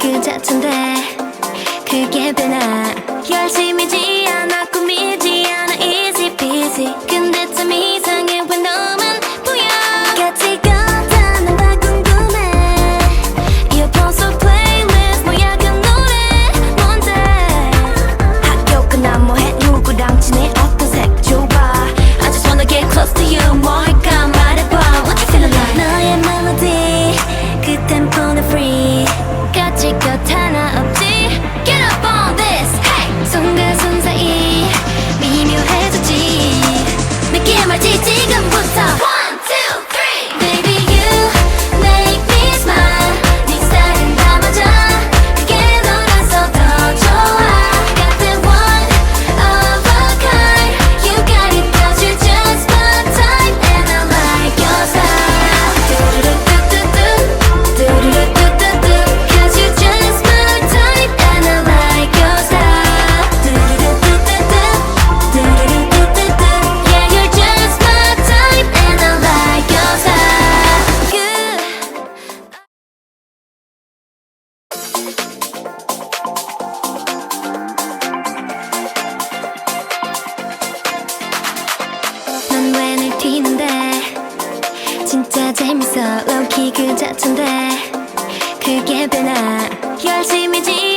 그 자체인데 그게 되나 열심이지 않아 꾸미지 않아 easy peasy. 근데 참 easy 튀는데 진짜 재밌어. 로키 그 자체인데 그게 변화 결심이지.